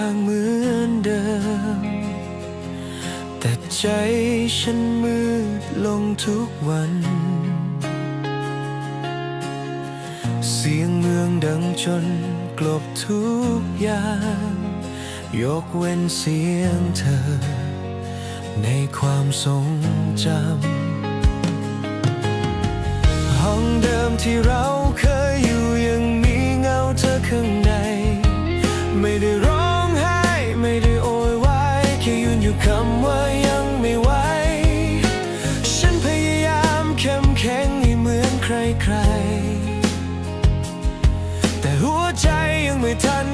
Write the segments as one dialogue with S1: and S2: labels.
S1: ว่างเหมือนเดิม แต่ใจฉันมืดลงทุกวัน เสียงเมืองดังจนกลบทุกอย่าง ยกเว้นเสียงเธอ ในความทรงจำห้องเดิมที่เรา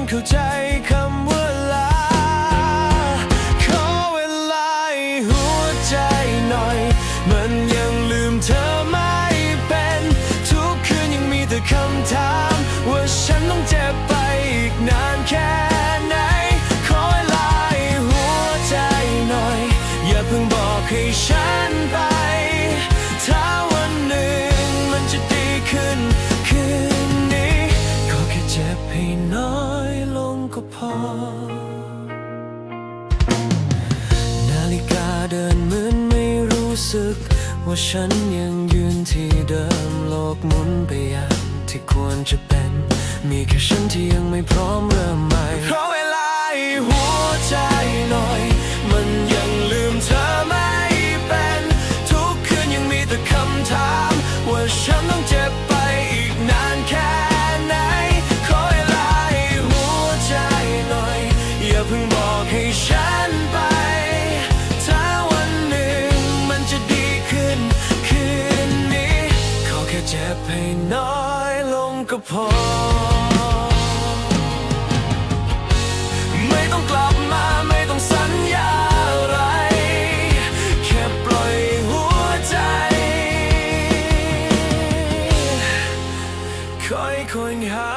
S1: เข้าใจคำว่าลา ขอเวลาหัวใจหน่อย มันยังลืมเธอไม่เป็น ทุกคืนยังมีแต่คำถาม ว่าฉันต้องเจ็บไปอีกนานแค่ไหน ขอเวลาหัวใจหน่อย อย่าเพิ่งบอกให้ฉันไปถ้าวันหนึ่งมันจะดีขึ้น คืนนี้ ขอแค่เจ็บให้น้อย ก็พอ นาฬิกาเดินเหมือนไม่รู้สึก ว่าฉันยังยืนที่เดิมโลกหมุนไปอย่างที่ควรจะเป็น มีแค่ฉันที่ยังไม่พร้อมเริ่มใหม่เพราะเวลาให้หัวใจหน่อย มันยังลืมเธอไม่เป็น ทุกคืนยังมีแต่คำถาม ว่าฉันต้องเจอ บให้น้อยลงก็พอ ไม่ต้องกลับมาไม่ต้องสัญญาอะไร แค่ปล่อยหัวใจ ค่อยหา